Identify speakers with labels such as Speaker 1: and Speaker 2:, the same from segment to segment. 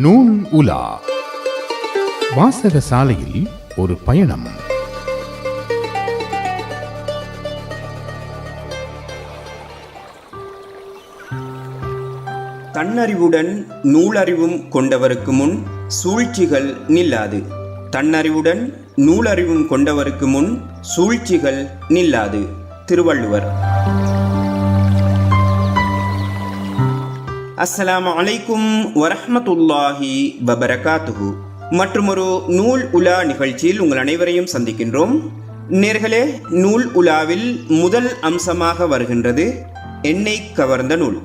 Speaker 1: நூல் உலா. வாசக சாலையில் ஒரு பயணம்.
Speaker 2: தன்னறிவுடன் நூலறிவும் கொண்டவருக்கு முன் சூழ்ச்சிகள் நில்லாது. தன்னறிவுடன் நூலறிவும் கொண்டவருக்கு முன் சூழ்ச்சிகள் நில்லாது. திருவள்ளுவர். அஸ்ஸலாமு அலைக்கும் வரஹ்மத்துல்லாஹி வபரகாத்துஹு. மற்றுமொரு நூல் உலா நிகழ்ச்சியில் உங்கள் அனைவரையும் சந்திக்கின்றோம். நேர்களே நூல் உலாவில் முதல் அம்சமாக வருகின்றது எண்ணெய் கவர்ந்த நூல்.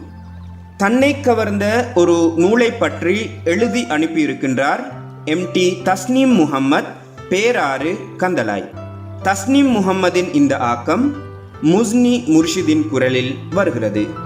Speaker 2: தன்னை கவர்ந்த ஒரு நூலை பற்றி எழுதி அனுப்பியிருக்கின்றார் எம் டி தஸ்னீம் முகம்மத் பேராறு கந்தலாய். தஸ்னீம் முகம்மதின் இந்த ஆக்கம் முஸ்னி முர்ஷிதின் குரலில் வருகிறது.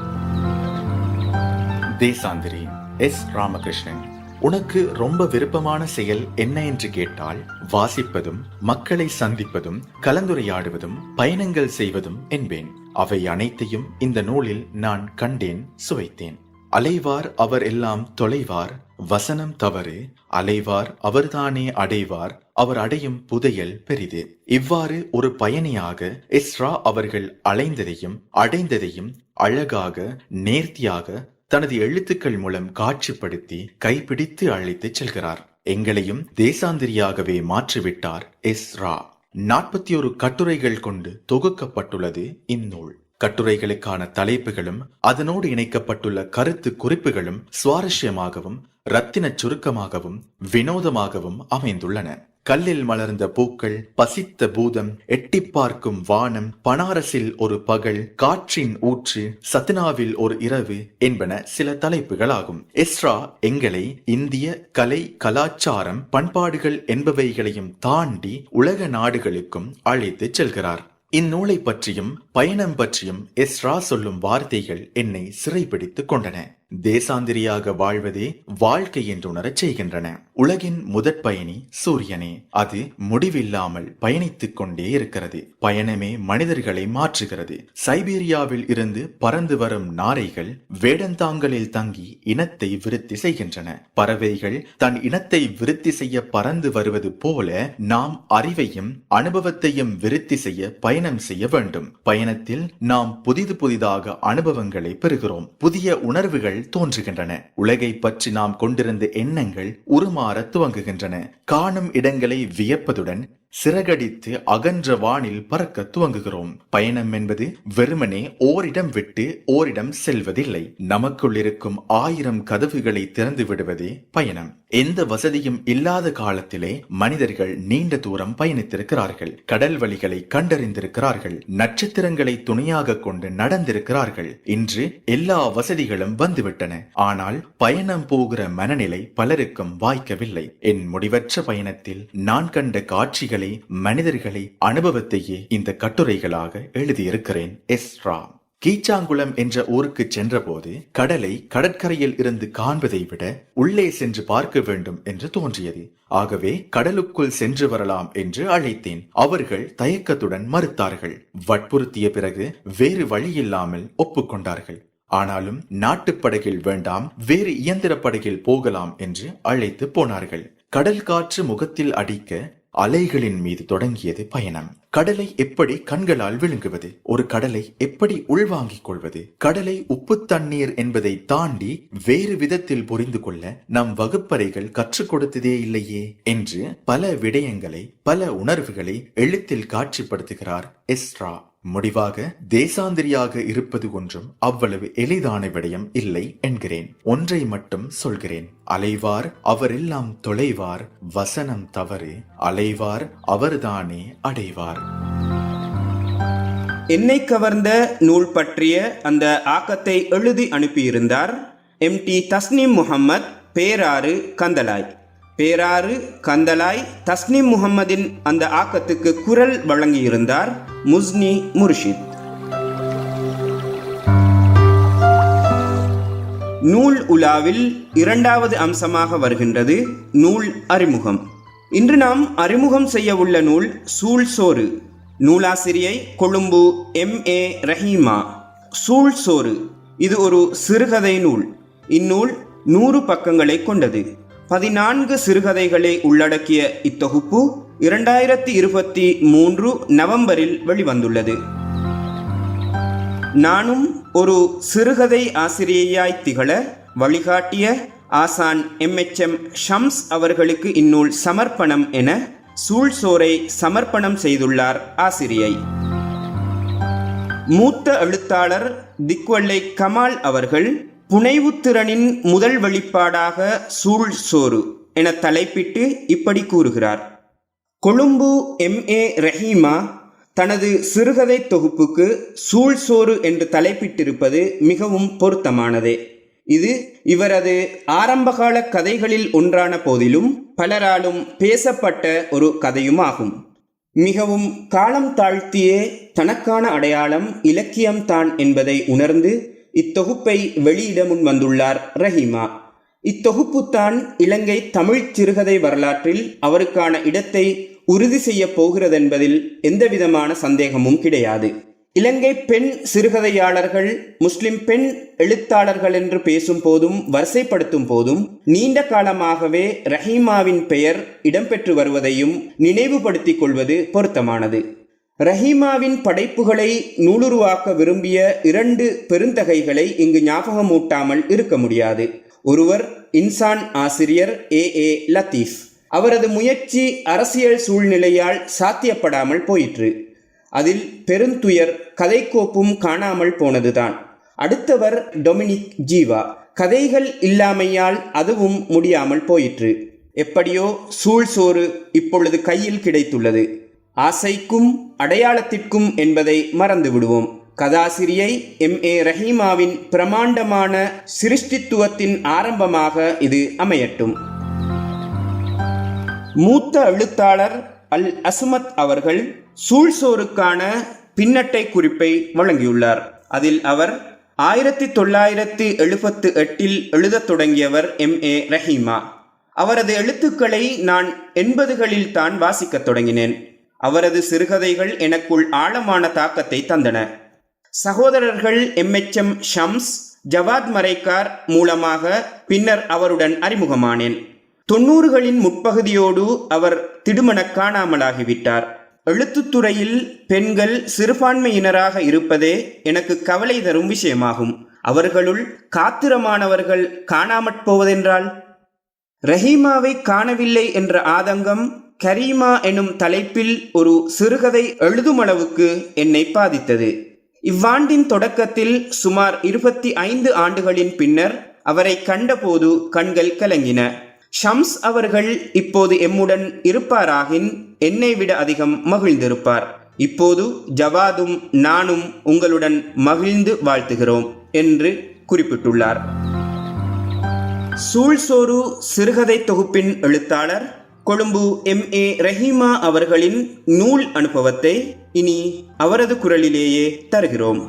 Speaker 3: தேசாந்திரி எஸ். ராமகிருஷ்ணன் உனக்கு ரொம்ப விருப்பமான செயல் என்ன என்று கேட்டால் வாசிப்பதும் மக்களை சந்திப்பதும் கலந்துரையாடுவதும் பயணங்கள் செய்வதும் என்பேன். அவை அனைத்தையும் இந்த நூலில் நான் கண்டேன் சுவைத்தேன். அலைவார் அவர் எல்லாம் தொலைவார் வசனம் தவறு அலைவார் அவர்தானே அடைவார் அவர் அடையும் புதையல் பெரிது. இவ்வாறு ஒரு பயணியாக இஸ்ரா அவர்கள் அலைந்ததையும் அடைந்ததையும் அழகாக நேர்த்தியாக தனது எழுத்துக்கள் மூலம் காட்சிப்படுத்தி கைப்பிடித்து அழைத்துச் செல்கிறார். எங்களையும் தேசாந்திரியாகவே மாற்றிவிட்டார் எஸ்ரா நாற்பத்தி ஒரு கட்டுரைகள் கொண்டு தொகுக்கப்பட்டுள்ளது இந்நூல். கட்டுரைகளுக்கான தலைப்புகளும் அதனோடு இணைக்கப்பட்டுள்ள கருத்து குறிப்புகளும் சுவாரஸ்யமாகவும் ரத்தினச் சுருக்கமாகவும் வினோதமாகவும் அமைந்துள்ளன. கல்லில் மலர்ந்த பூக்கள் பசித்த பூதம் எட்டி பார்க்கும் வானம் பனாரசில் ஒரு பகல் காற்றின் ஊற்று சத்னாவில் ஒரு இரவு என்பன சில தலைப்புகளாகும். எஸ்ரா எங்களை இந்திய கலை கலாச்சாரம் பண்பாடுகள் என்பவைகளையும் தாண்டி உலக நாடுகளுக்கும் அழைத்துச் செல்கிறார். இந்நூலை பற்றியும் பயணம் பற்றியும் எஸ்ரா சொல்லும் வார்த்தைகள் என்னை சிறைபிடித்துக் கொண்டன. தேசாந்திரியாக வாழ்வதே வாழ்க்கை என்று உணரச் செய்கின்றன. உலகின் முதற் பயணி சூரியனே அது முடிவில்லாமல் பயணித்துக் கொண்டே இருக்கிறது. பயணமே மனிதர்களை மாற்றுகிறது. சைபீரியாவில் இருந்து பறந்து வரும் நாரைகள் வேடந்தாங்கலில் தங்கி இனத்தை விருத்தி செய்கின்றன. பறவைகள் தன் இனத்தை விருத்தி செய்ய பறந்து வருவது போல நாம் அறிவையும் அனுபவத்தையும் விருத்தி செய்ய பயணம் செய்ய வேண்டும். பயணத்தில் நாம் புதிது புதிதாக அனுபவங்களை பெறுகிறோம். புதிய உணர்வுகள் தோன்றுகின்றன. உலகை பற்றி நாம் கொண்டிருந்த எண்ணங்கள் உருமாற துவங்குகின்றன. காணும் இடங்களை வியப்பதுடன் சிறகடித்து அகன்ற வானில் பறக்க துவங்குகிறோம். பயணம் என்பது வெறுமனே ஓரிடம் விட்டு ஓரிடம் செல்வதில்லை. நமக்குள் இருக்கும் ஆயிரம் கதவுகளை திறந்து விடுவதே பயணம். எந்த வசதியும் இல்லாத காலத்திலே மனிதர்கள் நீண்ட தூரம் பயணித்திருக்கிறார்கள். கடல் வழிகளை கண்டறிந்திருக்கிறார்கள். நட்சத்திரங்களை துணையாக கொண்டு நடந்திருக்கிறார்கள். இன்று எல்லா வசதிகளும் வந்துவிட்டன. ஆனால் பயணம் போகிற மனநிலை பலருக்கும் வாய்க்கவில்லை. என் முடிவற்ற பயணத்தில் நான் கண்ட காட்சிகள் மனிதர்களை அனுபவத்தையே இந்த கட்டுரைகளாக எழுதியிருக்கிறேன். எஸ் ராம் கீச்சாங்குளம் என்ற ஊருக்கு சென்றபோது கடலை கடற்கரையில் இருந்து காண்பதை விட உள்ளே சென்று பார்க்க வேண்டும் என்று தோன்றியது. ஆகவே கடலுக்குள் சென்று வரலாம் என்று அழைத்தேன். அவர்கள் தயக்கத்துடன் மறுத்தார்கள். வற்புறுத்திய பிறகு வேறு வழியில்லாமல் ஒப்புக்கொண்டார்கள். ஆனாலும் நாட்டுப்படகில் வேண்டாம் வேறு இயந்திர படகில் போகலாம் என்று அழைத்து போனார்கள். கடல் காற்று முகத்தில் அடிக்க அலைகளின் மீது தொடங்கியது பயணம். கடலை எப்படி கண்களால் விழுங்குவது? ஒரு கடலை எப்படி உள்வாங்கிக் கொள்வது? கடலை உப்பு தண்ணீர் என்பதை தாண்டி வேறு விதத்தில் புரிந்து கொள்ள நம் வகுப்பறைகள் கற்றுக் கொடுத்ததே இல்லையே என்று பல விடயங்களை பல உணர்வுகளை எழுத்தில் காட்சிப்படுத்துகிறார் எஸ்ரா. முடிவாக தேசாந்திரியாக இருப்பது ஒன்றும் அவ்வளவு எளிதான விடயம் இல்லை என்கிறேன். ஒன்றை மட்டும் சொல்கிறேன். அலைவார் அவரெல்லாம் தொலைவார் வசனம் தவறு அலைவார் அவர்தானே அடைவார்.
Speaker 2: என்னை கவர்ந்த நூல் பற்றிய அந்த ஆக்கத்தை எழுதி அனுப்பியிருந்தார் M D Tasneem Muhammad Peraru Kantalai. Peraru Kantalai Tasnim முகமதின் அந்த ஆக்கத்துக்கு குரல் வழங்கியிருந்தார் முஸ்னி முர்ஷித். நூல் உலாவில் இரண்டாவது அம்சமாக வருகின்றது நூல் அறிமுகம். இன்று நாம் அறிமுகம் செய்ய உள்ள நூல் சூழ்சோறு நூலாசிரியை கொழும்பு எம். ஏ. ரஹீமா. சூழ்சோறு இது ஒரு சிறுகதை நூல். இந்நூல் நூறு பக்கங்களை கொண்டது. பதினான்கு சிறுகதைகளை உள்ளடக்கிய இத்தொகுப்பு இரண்டாயிரத்தி இருபத்தி மூன்று நவம்பரில் வெளிவந்துள்ளது. நானும் ஒரு சிறுகதை ஆசிரியையாய் திகழ வழிகாட்டிய ஆசான் எம்எச்எம் ஷம்ஸ் அவர்களுக்கு இந்நூல் சமர்ப்பணம் என சூழ்சோரை சமர்ப்பணம் செய்துள்ளார் ஆசிரியை. மூத்த எழுத்தாளர் திக்வல்லை கமால் அவர்கள் புனைவுத்திறனின் முதல் வெளிப்பாடாக சூழ் சோறு என தலைப்பிட்டு இப்படி கூறுகிறார். கொழும்பு எம். ஏ. ரஹீமா தனது சிறுகதை தொகுப்புக்கு சூழ் சோறு என்று தலைப்பிட்டிருப்பது மிகவும் பொருத்தமானதே. இது இவரது ஆரம்பகால கதைகளில் ஒன்றான போதிலும் பலராலும் பேசப்பட்ட ஒரு கதையுமாகும். மிகவும் காலம் தாழ்த்தியே தனக்கான அடையாளம் இலக்கியம்தான் என்பதை உணர்ந்து இத்தொகுப்பை வெளியிட முன் வந்துள்ளார் ரஹீமா. இத்தொகுப்புத்தான் இலங்கை தமிழ் சிறுகதை வரலாற்றில் அவருக்கான இடத்தை உறுதி செய்யப் போகிறதென்பதில் எந்தவிதமான சந்தேகமும் கிடையாது. இலங்கை பெண் சிறுகதையாளர்கள் முஸ்லிம் பெண் எழுத்தாளர்கள் என்று பேசும் போதும் வரிசைப்படுத்தும் போதும் நீண்ட காலமாகவே ரஹீமாவின் பெயர் இடம்பெற்று வருவதையும் நினைவுபடுத்திக் கொள்வது பொருத்தமானது. ரஹீமாவின் படைப்புகளை நூலுருவாக்க விரும்பிய இரண்டு பெருந்தகைகளை இங்கு ஞாபகமூட்டாமல் இருக்க முடியாது. ஒருவர் இன்சான் ஆசிரியர் ஏ. ஏ. லத்தீஃப் அவரது முயற்சி அரசியல் சூழ்நிலையால் சாத்தியப்படாமல் போயிற்று. அதில் பெருந்துயர் கதைக்கோப்பும் காணாமல் போனதுதான். அடுத்தவர் டொமினிக் ஜீவா. கதைகள் இல்லாமையால் அதுவும் முடியாமல் போயிற்று. எப்படியோ சூழ்சோறு இப்பொழுது கையில் கிடைத்துள்ளது. ஆசைக்கும் அடையாளத்திற்கும் என்பதை மறந்து விடுவோம் கதாசிரியை எம். ஏ. ரஹீமாவின் பிரமாண்டமான சிருஷ்டித்துவத்தின் ஆரம்பமாக இது அமையட்டும். மூத்த எழுத்தாளர் அல் அசுமத் அவர்கள் சூழ்சோருக்கான பின்னட்டை குறிப்பை வழங்கியுள்ளார். அதில் அவர் ஆயிரத்தி தொள்ளாயிரத்தி எழுபத்து எட்டில் எழுதத் தொடங்கியவர் எம். ஏ. ரஹீமா. அவரது எழுத்துக்களை நான் எண்பதுகளில் தான் வாசிக்கத் தொடங்கினேன். அவரது சிறுகதைகள் எனக்குள் ஆழமான தாக்கத்தை தந்தன. சகோதரர்கள் எம்எச்எம் ஷம்ஸ் ஜவாத் மரைக்கார் மூலமாக பின்னர் அவருடன் அறிமுகமானேன். தொன்னூறுகளின் முற்பகுதியோடு அவர் திடுமணக் காணாமலாகிவிட்டார். எழுத்துத்துறையில் பெண்கள் சிறுபான்மையினராக இருப்பதே எனக்கு கவலை தரும் விஷயமாகும். அவர்களுள் காத்திரமானவர்கள் காணாமற் போவதென்றால்? ரஹீமாவை காணவில்லை என்ற ஆதங்கம் கரீமா எனும் தலைப்பில் ஒரு சிறுகதை எழுதுமளவுக்கு என்னை பாதித்தது. இவ்வாண்டின் தொடக்கத்தில் சுமார் இருபத்தி ஐந்து ஆண்டுகளின் பின்னர் அவரை கண்டபோது கண்கள் கலங்கின. ஷம்ஸ் அவர்கள் இப்போது எம்முடன் இருப்பாராகின் என்னை விட அதிகம் மகிழ்ந்திருப்பார். இப்போது ஜவாதும் நானும் உங்களுடன் மகிழ்ந்து வாழ்த்துகிறோம் என்று குறிப்பிட்டுள்ளார். சூழ்சோறு சிறுகதை தொகுப்பின் எழுத்தாளர் கொழும்பு எம். ஏ. ரஹீமா அவர்களின் நூல் அனுபவத்தை இனி அவரது குரலிலேயே தருகிறோம்.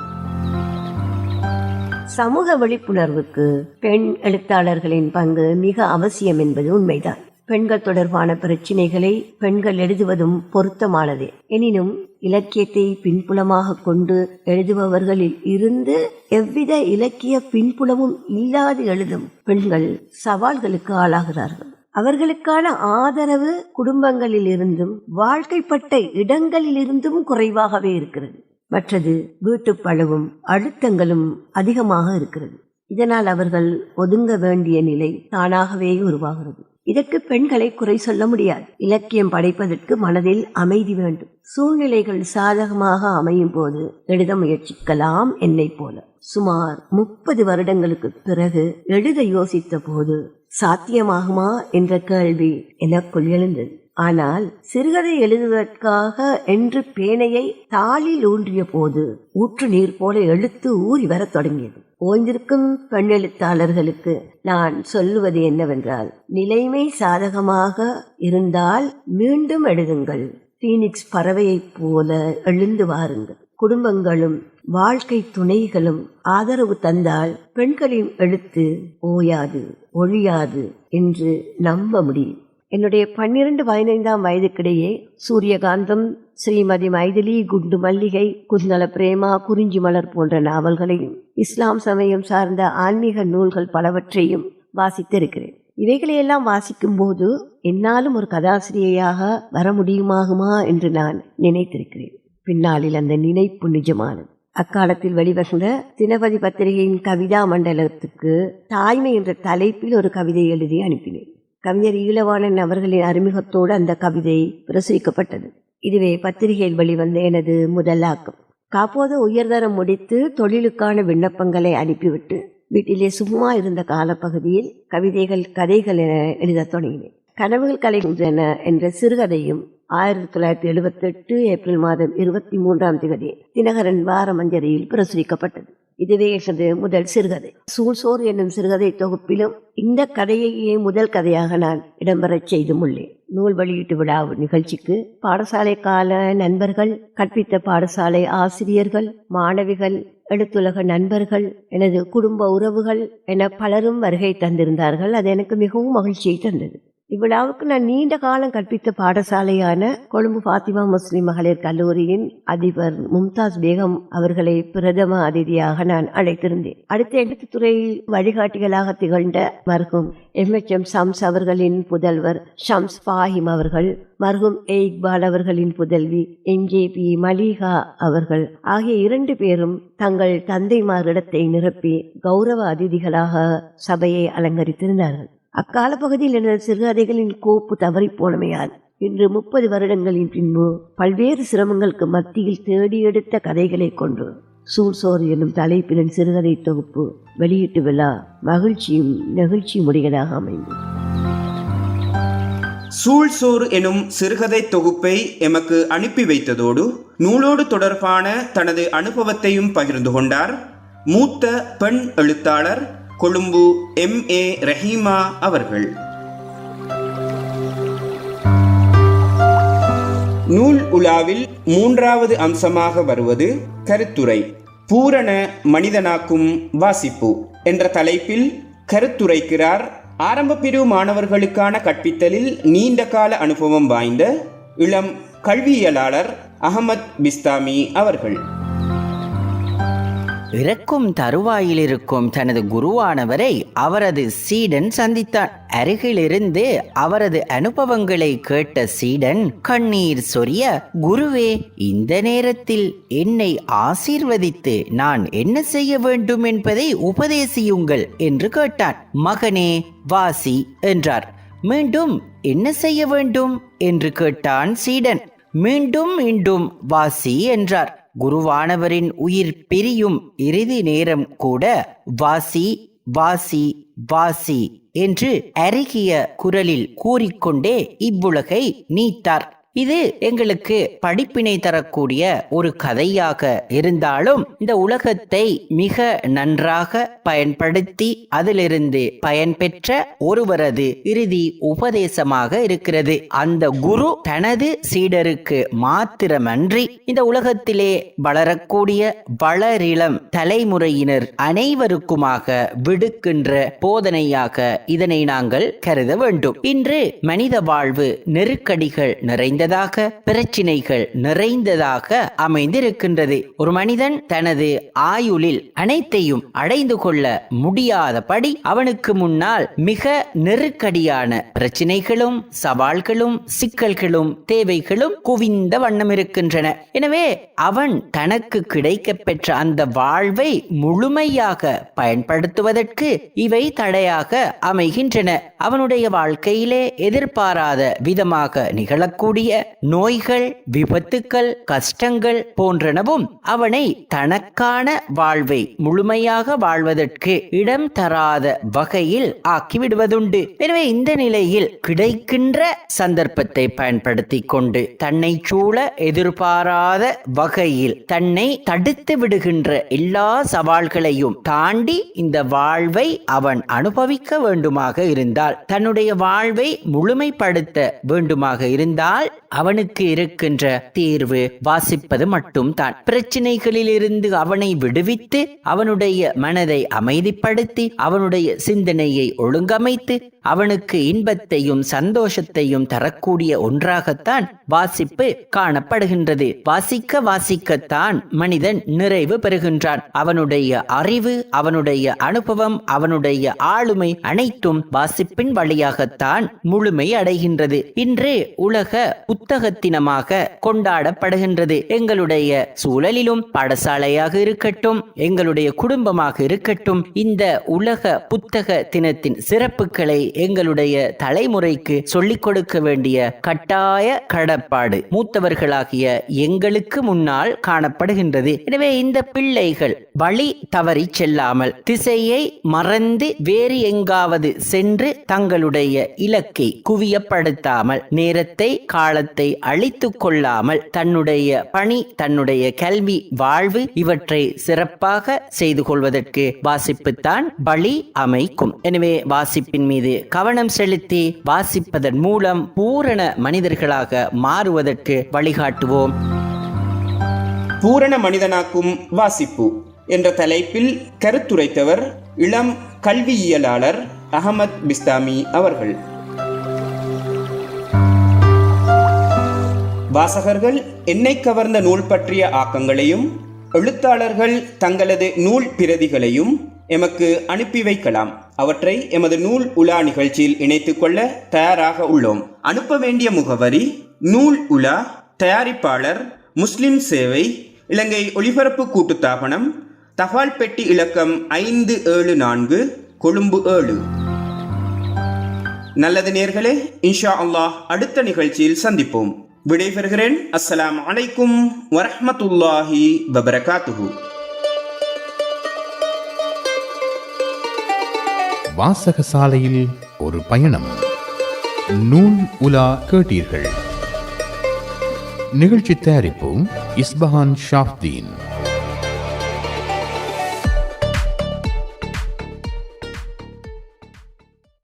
Speaker 4: சமூக விழிப்புணர்வுக்கு பெண் எழுத்தாளர்களின் பங்கு மிக அவசியம் என்பது உண்மைதான். பெண்கள் தொடர்பான பிரச்சினைகளை பெண்கள் எழுதுவதும் பொருத்தமானது. எனினும் இலக்கியத்தை பின்புலமாக கொண்டு எழுதுபவர்களில் இருந்து எவ்வித இலக்கிய பின்புலமும் இல்லாது எழுதும் பெண்கள் சவால்களுக்கு ஆளாகிறார்கள். அவர்களுக்கான ஆதரவு குடும்பங்களில் இருந்தும் வாழ்க்கைப்பட்ட இடங்களிலிருந்தும் குறைவாகவே இருக்கிறது. மற்றது வீட்டுப்பளவும் அழுத்தங்களும் அதிகமாக இருக்கிறது. இதனால் அவர்கள் ஒதுங்க வேண்டிய நிலை தானாகவே உருவாகிறது. இதற்கு பெண்களை குறை சொல்ல முடியாது. இலக்கியம் படைப்பதற்கு மனதில் அமைதி வேண்டும். சூழ்நிலைகள் சாதகமாக அமையும் போது எழுத முயற்சிக்கலாம் என்னை போல. சுமார் முப்பது வருடங்களுக்கு பிறகு எழுத யோசித்த போது சாத்தியமாகுமா என்ற கேள்வி எனக்குள் எழுந்தது ஆனால் சிறுகதை எழுதுவதற்காக என்று பேனையை தாளில் ஊன்றிய போது ஊற்று நீர் போல எழுத்து ஊறி வரத் தொடங்கியது. ஓய்ந்திருக்கும் பெண் எழுத்தாளர்களுக்கு நான் சொல்லுவது என்னவென்றால் நிலைமை சாதகமாக இருந்தால் மீண்டும் எழுதுங்கள். பீனிக்ஸ் பறவையைப் போல எழுந்து வாருங்கள். குடும்பங்களும் வாழ்க்கை துணைகளும் ஆதரவு தந்தால் பெண்களின் எழுத்து ஓயாது ஒழியாது என்று நம்ப முடியும். என்னுடைய பன்னிரண்டு பதினைந்தாம் வயதுக்கிடையே சூரியகாந்தம் ஸ்ரீமதி மைதிலி குண்டு மல்லிகை குந்தல பிரேமா குறிஞ்சி மலர் போன்ற நாவல்களையும் இஸ்லாம் சமயம் சார்ந்த ஆன்மீக நூல்கள் பலவற்றையும் வாசித்திருக்கிறேன். இவைகளையெல்லாம் வாசிக்கும்போது என்னாலும் ஒரு கதாசிரியையாக வர முடியுமாகுமா என்று நான் நினைத்திருக்கிறேன். பின்னாளில் அந்த நினைப்பு நிஜமானது. அக்காலத்தில் வெளிவந்த தினபதி பத்திரிகையின் கவிதா மண்டலத்துக்கு தாய்மை என்ற தலைப்பில் ஒரு கவிதை எழுதி அனுப்பினேன். கவிஞர் ஈழவாணன் அவர்களின் அறிமுகத்தோடு அந்த கவிதை பிரசுரிக்கப்பட்டது. இதுவே பத்திரிகையில் வெளிவந்த எனது முதலாக்கம் காப்போது உயர்தரம் முடித்து தொழிலுக்கான விண்ணப்பங்களை அனுப்பிவிட்டு வீட்டிலே சும்மா இருந்த காலப்பகுதியில் கவிதைகள் கதைகள் என எழுதத் தொடங்கினேன். கனவுகள் கலைகின்றன என்ற சிறுகதையும் ஆயிரத்தி தொள்ளாயிரத்தி எழுபத்தெட்டு ஏப்ரல் மாதம் இருபத்தி மூன்றாம் தேதி தினகரன் வாரமஞ்சரியில் பிரசுரிக்கப்பட்டது. இதுவே எனது முதல் சிறுகதை. சூழ்சோர் என்னும் சிறுகதை தொகுப்பிலும் இந்த கதையையே முதல் கதையாக நான் இடம்பெறச் செய்து உள்ளேன் நூல் வெளியீட்டு விழா நிகழ்ச்சிக்கு பாடசாலை கால நண்பர்கள் கற்பித்த பாடசாலை ஆசிரியர்கள் மாணவிகள் எழுத்துலக நண்பர்கள் எனது குடும்ப உறவுகள் என பலரும் வருகை தந்திருந்தார்கள். அது எனக்கு மிகவும் மகிழ்ச்சியை தந்தது. இவ்விழாவுக்கு நான் நீண்ட காலம் கற்பித்த பாடசாலையான கொழும்பு பாத்திமா முஸ்லிம் மகளிர் கல்லூரியின் அதிபர் மும்தாஸ் பேகம் அவர்களை பிரதம அதிதியாக நான் அழைத்திருந்தேன். அடுத்த எழுத்துத்துறையில் வழிகாட்டிகளாக திகழ்ந்த மருகும் எம். எச். எம். சம்ஸ் அவர்களின் புதல்வர் ஷம்ஸ் பாஹிம் அவர்கள் மருகும் ஏ. இக்பால் அவர்களின் புதல்வி என்ஜேபி மலிகா அவர்கள் ஆகிய இரண்டு பேரும் தங்கள் தந்தைமாரிடத்தை நிரப்பி கௌரவ அதிதிகளாக சபையை அலங்கரித்திருந்தார்கள். அக்கால பகுதியில் எனது சிறுகதைகளின் கோப்பு தவறி போனமையால் இன்று முப்பது வருடங்களின் பின்பு பல்வேறு சிரமங்களுக்கு மத்தியில் தேடி எடுத்த கதைகளை கொண்டு சூழ்சோறு என்னும் தலைப்பிலின் சிறுகதை தொகுப்பு வெளியீட்டு விழா மகிழ்ச்சியும் நெகிழ்ச்சியும் உடையதாக அமைந்தது.
Speaker 2: சூழ்சோறு எனும் சிறுகதை தொகுப்பை எமக்கு அனுப்பி வைத்ததோடு நூலோடு தொடர்பான தனது அனுபவத்தையும் பகிர்ந்து கொண்டார் மூத்த பெண் எழுத்தாளர் கொழும்பு எம். ஏ. ரஹீமா அவர்கள். நூல் உலாவில் மூன்றாவது அம்சமாக வருவது கருத்துரை பூரண மனிதனாக்கும் வாசிப்பு என்ற தலைப்பில் கருத்துரைக்கிறார் ஆரம்ப பிரிவு மாணவர்களுக்கான கற்பித்தலில் நீண்ட கால அனுபவம் வாய்ந்த இளம் கல்வியலாளர் அகமத் பிஸ்தாமி அவர்கள்.
Speaker 5: இறக்கும் தருவாயில் இருக்கும் தனது குருவானவரை அவரது சீடன் சந்தித்தான். அருகிலிருந்து அவரது அனுபவங்களை கேட்ட சீடன் கண்ணீர் சொரிய குருவே இந்த நேரத்தில் என்னை ஆசீர்வதித்து நான் என்ன செய்ய வேண்டும் என்பதை உபதேசியுங்கள் என்று கேட்டான். மகனே வாசி என்றார். மீண்டும் என்ன செய்ய வேண்டும்? என்று கேட்டான் சீடன். மீண்டும் மீண்டும் வாசி என்றார். குருவானவரின் உயிர் பிரியும் இறுதி நேரம் கூட வாசி வாசி வாசி என்று அருகிய குரலில் கூறிக்கொண்டே இவ்வுலகை நீத்தார் இது எங்களுக்கு படிப்பினை தரக்கூடிய ஒரு கதையாக இருந்தாலும் இந்த உலகத்தை மிக நன்றாக பயன்படுத்தி அதிலிருந்து பயன்பெற்ற ஒருவரது இறுதி உபதேசமாக இருக்கிறது. அந்த குரு தனது சீடருக்கு மாத்திரமன்றி இந்த உலகத்திலே வளரக்கூடிய வளரிளம் தலைமுறையினர் அனைவருக்குமாக விடுக்கின்ற போதனையாக இதனை நாங்கள் கருத வேண்டும். இன்று மனித வாழ்வு நெருக்கடிகள் நிறைந்த நிறைந்ததாக பிரச்சினைகள் நிறைந்ததாக அமைந்திருக்கின்றது. ஒரு மனிதன் தனது ஆயுளில் அனைத்தையும் அடைந்து கொள்ள முடியாதபடி அவனுக்கு முன்னால் மிக நெருக்கடியான பிரச்சினைகளும் சவால்களும் சிக்கல்களும் தேவைகளும் குவிந்த வண்ணம் இருக்கின்றன. எனவே அவன் தனக்கு கிடைக்க பெற்ற அந்த வாழ்வை முழுமையாக பயன்படுத்துவதற்கு இவை தடையாக அமைகின்றன. அவனுடைய வாழ்க்கையிலே எதிர்பாராத விதமாக நிகழக்கூடிய நோய்கள் விபத்துக்கள் கஷ்டங்கள் போன்றனவும் அவனை தனக்கான வாழ்வை முழுமையாக வாழ்வதற்கு இடம் தராத வகையில் ஆக்கிவிடுவதுண்டு. எனவே இந்த நிலையில் கிடைக்கின்ற சந்தர்ப்பத்தை பயன்படுத்தி கொண்டு தன்னை சூழ எதிர்பாராத வகையில் தன்னை தடுத்து விடுகின்ற எல்லா சவால்களையும் தாண்டி இந்த வாழ்வை அவன் அனுபவிக்க வேண்டுமாக இருந்தால் தன்னுடைய வாழ்வை முழுமைப்படுத்த வேண்டுமாக இருந்தால் அவனுக்கு இருக்கின்ற தீர்வு வாசிப்பது மட்டும் தான் அவனை விடுவித்து அவனுடைய மனதை அமைதிப்படுத்தி அவனுடைய சிந்தனையை ஒழுங்கமைத்து அவனுக்கு இன்பத்தையும் சந்தோஷத்தையும் தரக்கூடிய ஒன்றாகத்தான் வாசிப்பு காணப்படுகின்றது. வாசிக்க வாசிக்கத்தான் மனிதன் நிறைவு பெறுகின்றான். அவனுடைய அறிவு அவனுடைய அனுபவம் அவனுடைய ஆளுமை அனைத்தும் வாசிப்பின் வழியாகத்தான் முழுமை அடைகின்றது. இன்று உலக புத்தக தினமாக கொண்டாடப்படுகின்றது. எங்களுடைய சூழலிலும் பாடசாலையாக இருக்கட்டும் எங்களுடைய குடும்பமாக இருக்கட்டும் இந்த உலக புத்தக தினத்தின் சிறப்புகளை எங்களுடைய தலைமுறைக்கு சொல்லிக் கொடுக்க வேண்டிய கட்டாய கடப்பாடு மூத்தவர்களாகிய எங்களுக்கு முன்னால் காணப்படுகின்றது. எனவே இந்த பிள்ளைகள் வழி தவறி செல்லாமல் திசையை மறந்து வேறு எங்காவது சென்று தங்களுடைய இலக்கை குவியப்படுத்தாமல் நேரத்தை காலத்தை அழித்து கொள்ளாமல் தன்னுடைய பணி தன்னுடைய கல்வி வாழ்வு இவற்றை சிறப்பாக செய்து கொள்வதற்கு வாசிப்புத்தான் வழி அமைக்கும். எனவே வாசிப்பின் மீது கவனம் செலுத்தி வாசிப்பதன் மூலம் பூரண மனிதர்களாக மாறுவதற்கு வழிகாட்டுவோம்.
Speaker 2: பூரண மனிதனாக்கும் வாசிப்பு என்ற தலைப்பில் கருத்துரைத்தவர் இளம் கல்வியியலாளர் அகமத் பிஸ்தாமி அவர்கள். வாசகர்கள் என்னை கவர்ந்த நூல் பற்றிய ஆக்கங்களையும் எழுத்தாளர்கள் தங்களது நூல் பிரதிகளையும் எமக்கு அனுப்பி வைக்கலாம். அவற்றை எமது நூல் உலா நிகழ்ச்சியில் இணைத்துக் கொள்ள தயாராக உள்ளோம். அனுப்ப வேண்டிய முகவரி நூல் உலா தயாரிப்பாளர் முஸ்லிம் சேவை இலங்கை ஒளிபரப்பு கூட்டுத்தாபனம் தபால் பெட்டி இலக்கம் ஐந்து ஏழு நான்கு கொழும்பு ஏழு. நல்லது நேர்களே இன்ஷா அல்லாஹ் அடுத்த நிகழ்ச்சியில் சந்திப்போம். விடைபெறுகிறேன். அஸ்ஸலாமு அலைக்கும் வரஹ்மத்துல்லாஹி வபரகாத்துஹு.
Speaker 1: வாசக சாலையில் ஒரு பயணம். நூல் உலா கேட்டீர்கள். நிகழ்ச்சி தயாரிப்பு இஸ்பஹான் ஷாஃப்தீன்.